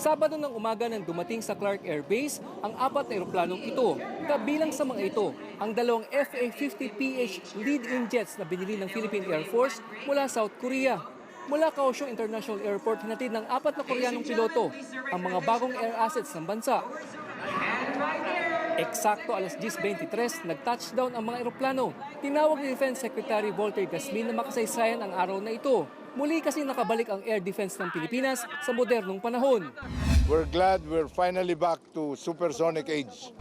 Sabado ng umaga nang dumating sa Clark Air Base ang apat na eroplanong ito. Kabilang sa mga ito, ang dalawang FA-50PH lead-in jets na binili ng Philippine Air Force mula South Korea. Mula Kaohsiung International Airport, hinatid ng apat na Koreanong piloto ang mga bagong air assets ng bansa. Eksakto alas 10.23, nag-touchdown ang mga eroplano. Tinawag ni Defense Secretary Walter Gasmin na makasaysayan ang araw na ito. Muli kasi nakabalik ang air defense ng Pilipinas sa modernong panahon. We're glad we're finally back to supersonic age.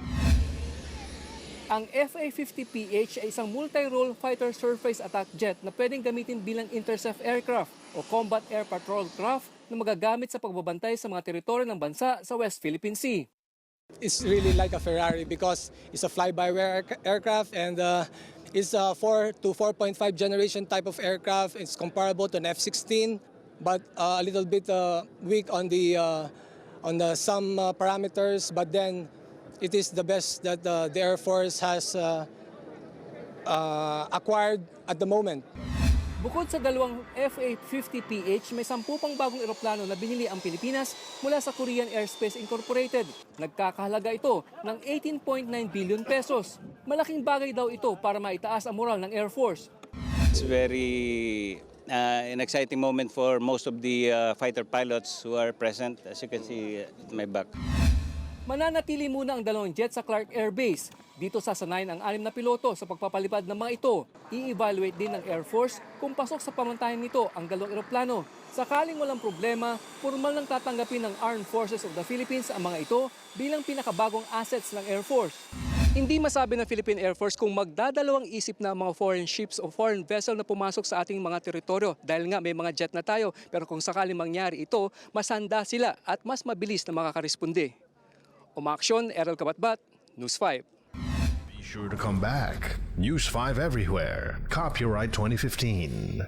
Ang FA-50PH ay isang multi-role fighter surface attack jet na pwedeng gamitin bilang intercept aircraft o combat air patrol craft na magagamit sa pagbabantay sa mga teritoryo ng bansa sa West Philippine Sea. It's really like a Ferrari because it's a fly-by-wire airc- aircraft and uh, it's a 4 to 4.5 generation type of aircraft. It's comparable to an F-16, but uh, a little bit uh, weak on the uh, on the some uh, parameters. But then it is the best that uh, the Air Force has uh, uh, acquired at the moment. Bukod sa dalawang FA-50PH, may sampu pang bagong eroplano na binili ang Pilipinas mula sa Korean Airspace Incorporated. Nagkakahalaga ito ng 18.9 billion pesos. Malaking bagay daw ito para maitaas ang moral ng Air Force. It's very uh, an exciting moment for most of the uh, fighter pilots who are present, as you can see at my back. Mananatili muna ang dalawang jet sa Clark Air Base. Dito sasanayin ang anim na piloto sa pagpapalipad ng mga ito. I-evaluate din ng Air Force kung pasok sa pamantayan nito ang dalawang eroplano. Sakaling walang problema, formal nang tatanggapin ng Armed Forces of the Philippines ang mga ito bilang pinakabagong assets ng Air Force. Hindi masabi ng Philippine Air Force kung magdadalawang isip na mga foreign ships o foreign vessel na pumasok sa ating mga teritoryo dahil nga may mga jet na tayo. Pero kung sakaling mangyari ito, masanda sila at mas mabilis na makakaresponde. Umaksyon, Errol Kabatbat, News 5. Be sure to come back. News 5 everywhere. Copyright 2015.